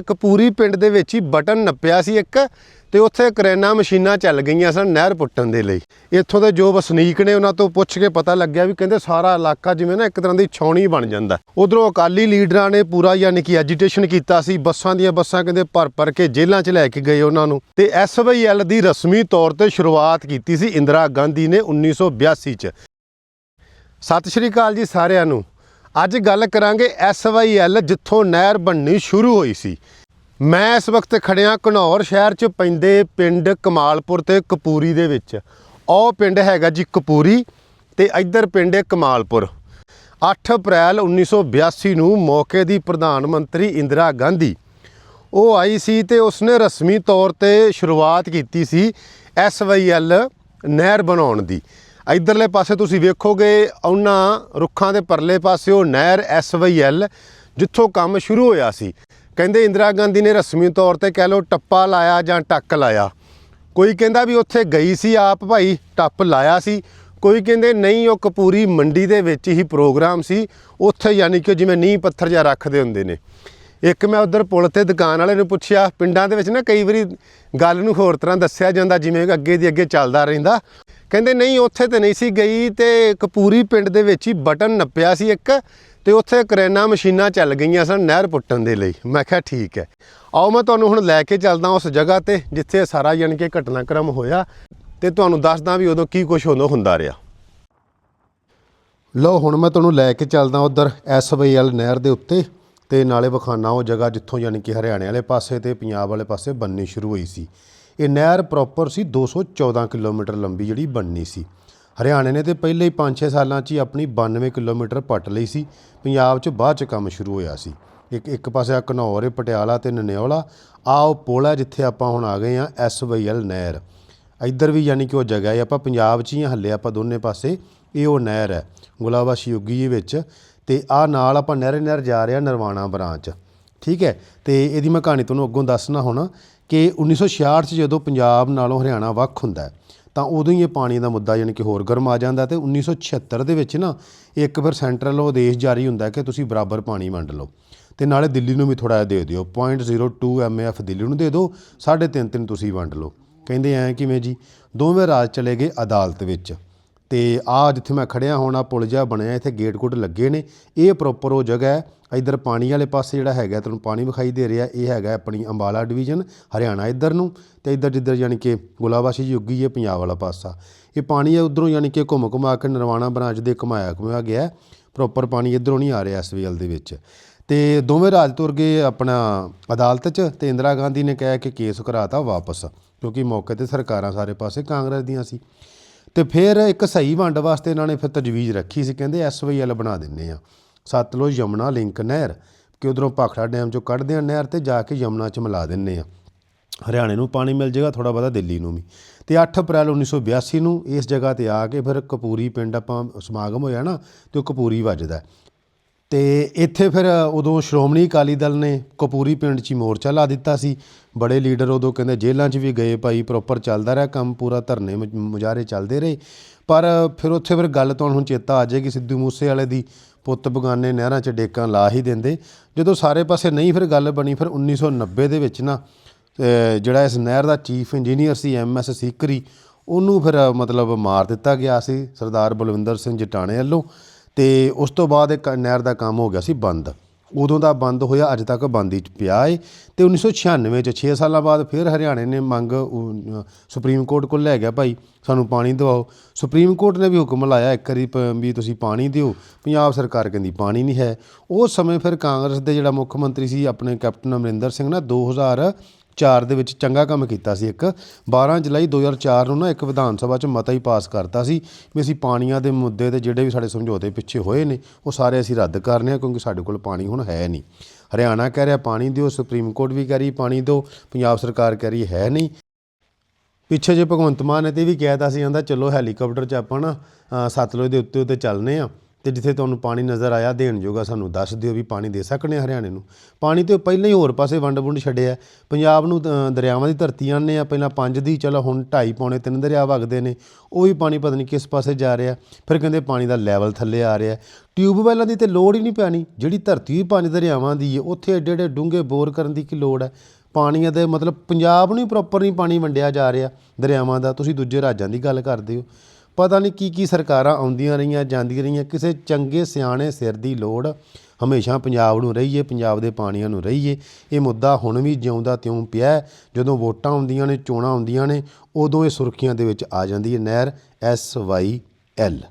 ਕਪੂਰੀ ਪਿੰਡ ਦੇ ਵਿੱਚ ਹੀ ਬਟਨ ਨੱਪਿਆ ਸੀ ਇੱਕ ਤੇ ਉੱਥੇ ਕਰੈਨਾ ਮਸ਼ੀਨਾਂ ਚੱਲ ਗਈਆਂ ਸਨ ਨਹਿਰ ਪੁੱਟਣ ਦੇ ਲਈ। ਇੱਥੋਂ ਦੇ ਜੋ ਵਸਨੀਕ ਨੇ ਉਹਨਾਂ ਤੋਂ ਪੁੱਛ ਕੇ ਪਤਾ ਲੱਗਿਆ ਵੀ ਕਹਿੰਦੇ ਸਾਰਾ ਇਲਾਕਾ ਜਿਵੇਂ ਨਾ ਇੱਕ ਤਰ੍ਹਾਂ ਦੀ ਛਾਉਣੀ ਬਣ ਜਾਂਦਾ। ਉਧਰੋਂ ਅਕਾਲੀ ਲੀਡਰਾਂ ਨੇ ਪੂਰਾ ਯਾਨੀ ਕਿ ਐਜੀਟੇਸ਼ਨ ਕੀਤਾ ਸੀ, ਬੱਸਾਂ ਦੀਆਂ ਬੱਸਾਂ ਕਹਿੰਦੇ ਭਰ ਭਰ ਕੇ ਜੇਲ੍ਹਾਂ 'ਚ ਲੈ ਕੇ ਗਏ ਉਹਨਾਂ ਨੂੰ ਤੇ ਐਸਵਾਈਐਲ ਦੀ ਰਸਮੀ ਤੌਰ ਤੇ ਸ਼ੁਰੂਆਤ ਕੀਤੀ ਸੀ ਇੰਦਰਾ ਗਾਂਧੀ ਨੇ 1982 'ਚ। ਸਤਿ ਸ਼੍ਰੀ ਅਕਾਲ ਜੀ ਸਾਰਿਆਂ ਨੂੰ। ਅੱਜ ਗੱਲ ਕਰਾਂਗੇ ਐਸਵਾਈਐਲ ਜਿੱਥੋਂ ਨਹਿਰ ਬਣਨੀ ਸ਼ੁਰੂ ਹੋਈ ਸੀ। ਮੈਂ ਇਸ ਵਕਤ ਖੜਿਆ ਘਨੌਰ ਸ਼ਹਿਰ 'ਚ ਪੈਂਦੇ ਪਿੰਡ ਕਮਾਲਪੁਰ ਤੇ ਕਪੂਰੀ ਦੇ ਵਿੱਚ। ਉਹ ਪਿੰਡ ਹੈਗਾ ਜੀ ਕਪੂਰੀ ਤੇ ਇੱਧਰ ਪਿੰਡ ਹੈ ਕਮਾਲਪੁਰ। 8 ਅਪ੍ਰੈਲ 1982 ਨੂੰ ਮੌਕੇ ਦੀ ਪ੍ਰਧਾਨ ਮੰਤਰੀ ਇੰਦਰਾ ਗਾਂਧੀ। ਉਹ ਆਈ ਸੀ ਤੇ ਉਸਨੇ ਰਸਮੀ ਤੌਰ ਤੇ ਸ਼ੁਰੂਆਤ ਕੀਤੀ ਸੀ ਐਸਵਾਈਐਲ ਨਹਿਰ ਬਣਾਉਣ ਦੀ। ਇਧਰਲੇ ਪਾਸੇ ਤੁਸੀਂ ਵੇਖੋਗੇ ਉਹਨਾਂ ਰੁੱਖਾਂ ਦੇ ਪਰਲੇ ਪਾਸੇ ਉਹ ਨਹਿਰ ਐਸਵਾਈਐਲ ਜਿੱਥੋਂ ਕੰਮ ਸ਼ੁਰੂ ਹੋਇਆ ਸੀ। ਕਹਿੰਦੇ ਇੰਦਰਾ ਗਾਂਧੀ ਨੇ ਰਸਮੀ ਤੌਰ ਤੇ ਕਹਿ ਲਓ ਟੱਪਾ ਲਾਇਆ ਜਾਂ ਟੱਕ ਲਾਇਆ। ਕੋਈ ਕਹਿੰਦਾ ਵੀ ਉੱਥੇ ਗਈ ਸੀ ਆਪ ਭਾਈ, ਟੱਪ ਲਾਇਆ ਸੀ। ਕੋਈ ਕਹਿੰਦੇ ਨਹੀਂ, ਉਹ ਕਪੂਰੀ ਮੰਡੀ ਦੇ ਵਿੱਚ ਹੀ ਪ੍ਰੋਗਰਾਮ ਸੀ। ਉੱਥੇ ਯਾਨੀ ਕਿ ਜਿਵੇਂ ਨੀਂਹ ਪੱਥਰ ਜਿਹਾ ਰੱਖਦੇ ਹੁੰਦੇ ਨੇ। ਇੱਕ ਮੈਂ ਉਧਰ ਪੁਲ ਤੇ ਦੁਕਾਨ ਵਾਲੇ ਨੂੰ ਪੁੱਛਿਆ, ਪਿੰਡਾਂ ਦੇ ਵਿੱਚ ਨਾ ਕਈ ਵਾਰੀ ਗੱਲ ਨੂੰ ਹੋਰ ਤਰ੍ਹਾਂ ਦੱਸਿਆ ਜਾਂਦਾ, ਜਿਵੇਂ ਅੱਗੇ ਦੀ ਅੱਗੇ ਚੱਲਦਾ ਰਹਿੰਦਾ। ਕਹਿੰਦੇ ਨਹੀਂ, ਉੱਥੇ ਤੇ ਨਹੀਂ ਸੀ ਗਈ ਤੇ ਕਪੂਰੀ ਪਿੰਡ ਦੇ ਵਿੱਚ ਹੀ ਬਟਨ ਨੱਪਿਆ ਸੀ ਇੱਕ ਤੇ ਉੱਥੇ ਕਰੈਨਾ ਮਸ਼ੀਨਾਂ ਚੱਲ ਗਈਆਂ ਸਨ ਨਹਿਰ ਪੁੱਟਣ ਦੇ ਲਈ। ਮੈਂ ਕਿਹਾ, ਠੀਕ ਹੈ। ਆਓ, ਮੈਂ ਤੁਹਾਨੂੰ ਹੁਣ ਲੈ ਕੇ ਚੱਲਦਾ ਉਸ ਜਗ੍ਹਾ ਤੇ ਜਿੱਥੇ ਸਾਰਾ ਯਾਨੀ ਕਿ ਘਟਨਾਕ੍ਰਮ ਹੋਇਆ ਤੇ ਤੁਹਾਨੂੰ ਦੱਸਦਾ ਵੀ ਉਦੋਂ ਕੀ ਕੁਝ ਉਦੋਂ ਹੁੰਦਾ ਰਿਹਾ। ਲਓ, ਹੁਣ ਮੈਂ ਤੁਹਾਨੂੰ ਲੈ ਕੇ ਚੱਲਦਾ ਉਧਰ ਐਸਵਾਈਐਲ ਨਹਿਰ ਦੇ ਉੱਤੇ ਤੇ ਨਾਲੇ ਵਿਖਾਣਾ ਉਹ ਜਗ੍ਹਾ ਜਿੱਥੋਂ ਯਾਨੀ ਕਿ ਹਰਿਆਣੇ ਵਾਲੇ ਪਾਸੇ ਤੇ ਪੰਜਾਬ ਵਾਲੇ ਪਾਸੇ ਬਣਨੀ ਸ਼ੁਰੂ ਹੋਈ ਸੀ। ਇਹ ਨਹਿਰ ਪ੍ਰੋਪਰ ਸੀ 214 ਕਿਲੋਮੀਟਰ ਲੰਬੀ ਜਿਹੜੀ ਬਣਨੀ ਸੀ। ਹਰਿਆਣੇ ਨੇ ਤੇ ਪਹਿਲੇ ਹੀ 5-6 ਸਾਲਾਂ 'ਚ ਹੀ ਆਪਣੀ 92 ਕਿਲੋਮੀਟਰ ਪੱਟ ਲਈ ਸੀ। ਪੰਜਾਬ 'ਚ ਬਾਅਦ 'ਚ ਕੰਮ ਸ਼ੁਰੂ ਹੋਇਆ ਸੀ। ਇੱਕ ਇੱਕ ਪਾਸੇ ਆ ਘਨੌਰ ਹੈ ਪਟਿਆਲਾ ਤੇ ਨਨਿਓਲਾ। ਆ ਉਹ ਪੁਲ ਹੈ ਜਿੱਥੇ ਆਪਾਂ ਹੁਣ ਆ ਗਏ ਆ ਐਸਵਾਈਐਲ ਨਹਿਰ। ਇੱਧਰ ਵੀ ਯਾਨੀ ਕਿ ਉਹ ਜਗ੍ਹਾ ਹੈ, ਆਪਾਂ ਪੰਜਾਬ 'ਚ ਹੀ ਹੱਲੇ ਆਪਾਂ ਦੋਨੇ ਪਾਸੇ ਇਹ ਉਹ ਨਹਿਰ ਹੈ, ਗੁਲਾਬਾ ਸ਼ਿਯੋਗੀ ਦੇ ਵਿੱਚ। ਤੇ ਆ ਨਾਲ ਆਪਾਂ ਨਹਿਰ ਨਹਿਰ ਜਾ ਰਿਹਾ ਨਰਵਾਣਾ ਬ੍ਰਾਂਚ। ਠੀਕ ਹੈ, ਤੇ ਇਹਦੀ ਮੈਂ ਕਹਾਣੀ ਤੁਹਾਨੂੰ ਅੱਗੋਂ ਦੱਸਣਾ ਹੁਣ। ਕਿ 1966 'ਚ ਜਦੋਂ ਪੰਜਾਬ ਨਾਲੋਂ ਹਰਿਆਣਾ ਵੱਖ ਹੁੰਦਾ ਹੈ, ਤਾਂ ਉਦੋਂ ਹੀ ਇਹ ਪਾਣੀ ਦਾ ਮੁੱਦਾ ਯਾਨੀ ਕਿ ਹੋਰ ਗਰਮ ਆ ਜਾਂਦਾ ਤੇ 1976 ਦੇ ਵਿੱਚ ਨਾ ਇੱਕ ਫਿਰ ਸੈਂਟਰਲ ਆਦੇਸ਼ ਜਾਰੀ ਹੁੰਦਾ ਕਿ ਤੁਸੀਂ ਬਰਾਬਰ ਪਾਣੀ ਵੰਡ ਲਓ। ਤੇ ਨਾਲੇ ਦਿੱਲੀ ਨੂੰ ਵੀ ਥੋੜਾ ਜਿਹਾ ਦੇ ਦਿਓ 0.02 ਐਮਐਫ ਦਿੱਲੀ ਨੂੰ ਦੇ ਦਿਓ 3.5 ਤਿੰਨ ਤੁਸੀਂ ਵੰਡ ਲਓ। ਕਹਿੰਦੇ ਐ ਕਿਵੇਂ ਜੀ? ਦੋਵੇਂ ਰਾਜ ਚਲੇ ਗਏ ਅਦਾਲਤ ਵਿੱਚ। ਤੇ ਆ ਜਿੱਥੇ ਮੈਂ ਖੜਿਆ ਹੋਣਾ, ਆ ਪੁਲ ਜਿਹਾ ਬਣਿਆ, ਇੱਥੇ ਗੇਟ ਗੁੱਟ ਲੱਗੇ ਨੇ। ਇਹ ਪ੍ਰੋਪਰ ਉਹ ਜਗ੍ਹਾ ਹੈ। ਇਧਰ ਪਾਣੀ ਵਾਲੇ ਪਾਸੇ ਜਿਹੜਾ ਹੈਗਾ, ਤੁਹਾਨੂੰ ਪਾਣੀ ਵਿਖਾਈ ਦੇ ਰਿਹਾ, ਇਹ ਹੈਗਾ ਆਪਣੀ ਅੰਬਾਲਾ ਡਿਵੀਜ਼ਨ ਹਰਿਆਣਾ ਇੱਧਰ ਨੂੰ। ਤੇ ਇੱਧਰ ਜਿੱਧਰ ਯਾਨੀ ਕਿ ਗੁਲਾਬਾਸ਼ੀ ਯੁੱਗੀ ਹੈ, ਪੰਜਾਬ ਵਾਲਾ ਪਾਸਾ। ਇਹ ਪਾਣੀ ਹੈ ਉਧਰੋਂ ਯਾਨੀ ਕਿ ਘੁੰਮ ਘੁਮਾ ਕੇ ਨਰਵਾਣਾ ਬ੍ਰਾਂਚ ਦੇ ਘੁਮਾਇਆ ਘੁਮਾਇਆ ਗਿਆ ਪ੍ਰੋਪਰ ਪਾਣੀ ਇਧਰੋਂ ਨਹੀਂ ਆ ਰਿਹਾ ਐਸਵੀਐਲ ਦੇ ਵਿੱਚ। ਤੇ ਦੋਵੇਂ ਰਾਜ ਤੁਰ ਗਏ ਆਪਣਾ ਅਦਾਲਤ 'ਚ ਤੇ ਇੰਦਰਾ ਗਾਂਧੀ ਨੇ ਕਿਹਾ ਕਿ ਕੇਸ ਕਰਾਤਾ ਵਾਪਸ, ਕਿਉਂਕਿ ਮੌਕੇ ਤੇ ਸਰਕਾਰਾਂ ਸਾਰੇ ਪਾਸੇ ਕਾਂਗਰਸ ਦੀਆਂ ਸੀ। ਤੇ ਫਿਰ ਇੱਕ ਸਹੀ ਵੰਡ ਵਾਸਤੇ ਇਹਨਾਂ ਨੇ ਫਿਰ ਤਜਵੀਜ਼ ਰੱਖੀ ਸੀ, ਕਹਿੰਦੇ ਐਸਵਾਈਐਲ ਬਣਾ ਦਿੰਨੇ ਆ ਸਤਲੁਜ ਯਮੁਨਾ, ਲਿੰਕ, ਨਹਿਰ। ਕਿ ਉਧਰੋਂ ਭਾਖੜਾ ਡੈਮ ਚੋਂ ਕੱਢਦੇ ਆ ਨਹਿਰ ਤੇ ਜਾ ਕੇ ਯਮੁਨਾ 'ਚ ਮਿਲਾ ਦਿੰਨੇ ਆ ਹਰਿਆਣੇ ਨੂੰ ਪਾਣੀ ਮਿਲ ਜਾਏਗਾ ਥੋੜਾ ਬਹੁਤਾ ਦਿੱਲੀ ਨੂੰ ਵੀ। ਤੇ 8 ਅਪ੍ਰੈਲ 1982 ਨੂੰ ਇਸ ਜਗ੍ਹਾ ਤੇ ਆ ਕੇ ਫਿਰ ਕਪੂਰੀ ਪਿੰਡ ਆਪਾਂ ਸਮਾਗਮ ਹੋਇਆ ਨਾ, ਤੇ ਉਹ ਕਪੂਰੀ ਵੱਜਦਾ। ਤੇ ਇੱਥੇ ਫਿਰ ਉਦੋਂ ਸ਼੍ਰੋਮਣੀ ਅਕਾਲੀ ਦਲ ਨੇ ਕਪੂਰੀ ਪਿੰਡ 'ਚ ਹੀ ਮੋਰਚਾ ਲਾ ਦਿੱਤਾ ਸੀ। ਬੜੇ ਲੀਡਰ ਉਦੋਂ ਕਹਿੰਦੇ ਜੇਲ੍ਹਾਂ 'ਚ ਵੀ ਗਏ ਭਾਈ ਪ੍ਰੋਪਰ ਚੱਲਦਾ ਰਿਹਾ ਕੰਮ, ਪੂਰਾ ਧਰਨੇ ਮੁ- ਮੁਜ਼ਾਹਰੇ ਚੱਲਦੇ ਰਹੇ। ਪਰ ਫਿਰ ਉੱਥੇ ਫਿਰ ਗੱਲ ਤੁਹਾਨੂੰ ਹੁਣ ਚੇਤਾ ਆ ਜਾਏਗੀ ਸਿੱਧੂ ਮੂਸੇ ਵਾਲੇ ਦੀ, ਪੁੱਤ ਬਗਾਨੇ ਨਹਿਰਾਂ 'ਚ ਡੇਕਾਂ ਲਾ ਹੀ ਦਿੰਦੇ। ਜਦੋਂ ਸਾਰੇ ਪਾਸੇ ਨਹੀਂ ਫਿਰ ਗੱਲ ਬਣੀ ਫਿਰ 1990 ਦੇ ਵਿੱਚ ਨਾ ਜਿਹੜਾ ਇਸ ਨਹਿਰ ਦਾ ਚੀਫ ਇੰਜੀਨੀਅਰ ਸੀ ਐਮ ਐਸ ਸੀਕਰੀ, ਉਹਨੂੰ ਫਿਰ ਮਤਲਬ ਮਾਰ ਦਿੱਤਾ ਗਿਆ ਸੀ ਸਰਦਾਰ ਬਲਵਿੰਦਰ ਸਿੰਘ ਜਟਾਣੇ ਵੱਲੋਂ। ਤੇ ਉਸ ਤੋਂ ਬਾਅਦ ਇੱਕ ਨਹਿਰ ਦਾ ਕੰਮ ਹੋ ਗਿਆ ਸੀ ਬੰਦ। ਉਦੋਂ ਦਾ ਬੰਦ ਹੋਇਆ, ਅੱਜ ਤੱਕ ਬੰਦ ਹੀ ਪਿਆ ਏ। ਤੇ 1996 ਚ 6 ਸਾਲਾਂ ਬਾਅਦ ਫਿਰ ਹਰਿਆਣੇ ਨੇ ਮੰਗ ਸੁਪਰੀਮ ਕੋਰਟ ਕੋਲ ਲੈ ਗਿਆ ਭਾਈ, ਸਾਨੂੰ ਪਾਣੀ ਦਿਵਾਓ। ਸੁਪਰੀਮ ਕੋਰਟ ਨੇ ਵੀ ਹੁਕਮ ਲਾਇਆ ਇੱਕ ਵਾਰੀ ਪ- ਵੀ ਤੁਸੀਂ ਪਾਣੀ ਦਿਓ। ਪੰਜਾਬ ਸਰਕਾਰ ਕਹਿੰਦੀ ਪਾਣੀ ਨਹੀਂ ਹੈ। ਉਸ ਸਮੇਂ ਫਿਰ ਕਾਂਗਰਸ ਦੇ ਜਿਹੜਾ ਮੁੱਖ ਮੰਤਰੀ ਸੀ, ਆਪਣੇ ਕੈਪਟਨ ਅਮਰਿੰਦਰ ਸਿੰਘ ਨਾ 2000 ਚਾਰ ਦੇ ਵਿੱਚ ਚੰਗਾ ਕੰਮ ਕੀਤਾ ਸੀ ਇੱਕ। 12 ਜੁਲਾਈ 2004 ਨੂੰ ਨਾ ਇੱਕ ਵਿਧਾਨ ਸਭਾ 'ਚ ਮਤਾ ਹੀ ਪਾਸ ਕਰਤਾ ਸੀ ਵੀ ਅਸੀਂ ਪਾਣੀਆਂ ਦੇ ਮੁੱਦੇ ਤੇ ਜਿਹੜੇ ਵੀ ਸਾਡੇ ਸਮਝੌਤੇ ਪਿੱਛੇ ਹੋਏ ਨੇ ਉਹ ਸਾਰੇ ਅਸੀਂ ਰੱਦ ਕਰਨੇ ਆ ਕਿਉਂਕਿ ਸਾਡੇ ਕੋਲ ਪਾਣੀ ਹੁਣ ਹੈ ਨਹੀਂ। ਹਰਿਆਣਾ ਕਹਿ ਰਿਹਾ ਪਾਣੀ ਦਿਓ ਸੁਪਰੀਮ ਕੋਰਟ ਵੀ ਕਹਿ ਰਹੀ ਪਾਣੀ ਦਿਓ ਪੰਜਾਬ ਸਰਕਾਰ ਕਹਿ ਰਹੀ ਹੈ ਨਹੀਂ। ਪਿੱਛੇ ਜੇ ਭਗਵੰਤ ਮਾਨ ਨੇ ਤੇ ਵੀ ਕਹਿਤਾ ਸੀ ਕਹਿੰਦਾ ਚਲੋ ਹੈਲੀਕਾਪਟਰ 'ਚ ਆਪਾਂ ਨਾ ਅ, ਸਤਲੁਜ ਦੇ ਉੱਤੇ ਉੱਤੇ ਚੱਲਨੇ ਆ। ਤੇ ਜਿੱਥੇ ਤੁਹਾਨੂੰ ਪਾਣੀ ਨਜ਼ਰ ਆਇਆ, ਦੇਣ ਜੋਗਾ ਸਾਨੂੰ ਦੱਸ ਦਿਓ ਵੀ ਪਾਣੀ ਦੇ ਸਕਣੇ ਆ ਹਰਿਆਣੇ ਨੂੰ। ਪਾਣੀ ਤੇ ਪਹਿਲਾਂ ਹੀ ਹੋਰ ਪਾਸੇ ਵੰਡ ਵੁੰਡ ਛੱਡਿਆ ਪੰਜਾਬ ਨੂੰ ਦਰਿਆਵਾਂ ਦੀ ਧਰਤੀ ਆਨੇ ਆ, ਪਹਿਲਾਂ ਪੰਜ ਦੀ, ਚਲੋ ਹੁਣ ਢਾਈ ਪੌਣੇ ਤਿੰਨ ਦਰਿਆ ਵਗਦੇ ਨੇ, ਉਹ ਵੀ ਪਾਣੀ ਪਤਾ ਨਹੀਂ ਕਿਸ ਪਾਸੇ ਜਾ ਰਿਹਾ। ਫਿਰ ਕਹਿੰਦੇ ਪਾਣੀ ਦਾ ਲੈਵਲ ਥੱਲੇ ਆ ਰਿਹਾ ਟਿਊਬਵੈੱਲਾਂ ਦੀ ਤੇ ਲੋੜ ਹੀ ਨਹੀਂ ਪੈਣੀ, ਜਿਹੜੀ ਧਰਤੀ ਵੀ ਪੰਜ ਦਰਿਆਵਾਂ ਦੀ ਹੈ, ਉੱਥੇ ਏਡੇ ਏਡੇ ਡੂੰਘੇ ਬੋਰ ਕਰਨ ਦੀ ਕੀ ਲੋੜ ਹੈ? ਪਾਣੀਆਂ ਦੇ ਮਤਲਬ ਪੰਜਾਬ ਨੂੰ ਹੀ ਪ੍ਰੋਪਰ ਨਹੀਂ ਪਾਣੀ ਵੰਡਿਆ ਜਾ ਰਿਹਾ ਦਰਿਆਵਾਂ ਦਾ। ਤੁਸੀਂ ਦੂਜੇ ਰਾਜਾਂ ਦੀ ਗੱਲ ਕਰਦੇ ਹੋ। ਪਤਾ ਨਹੀਂ ਕੀ ਕੀ ਸਰਕਾਰਾਂ ਆਉਂਦੀਆਂ ਰਹੀਆਂ, ਜਾਂਦੀਆਂ ਰਹੀਆਂ। ਕਿਸੇ ਚੰਗੇ ਸਿਆਣੇ ਸਿਰ ਦੀ ਲੋੜ ਹਮੇਸ਼ਾ ਪੰਜਾਬ ਨੂੰ ਰਹੀਏ, ਪੰਜਾਬ ਦੇ ਪਾਣੀਆਂ ਨੂੰ ਰਹੀਏ। ਇਹ ਮੁੱਦਾ ਹੁਣ ਵੀ ਜਿਉਂਦਾ ਤਿਉਂ ਪਿਆ ਜਦੋਂ ਵੋਟਾਂ ਆਉਂਦੀਆਂ ਨੇ, ਚੋਣਾਂ ਆਉਂਦੀਆਂ ਨੇ, ਉਦੋਂ ਇਹ ਸੁਰਖੀਆਂ ਦੇ ਵਿੱਚ ਆ ਜਾਂਦੀ ਹੈ। ਨਹਿਰ ਐਸ ਵਾਈ ਐਲ।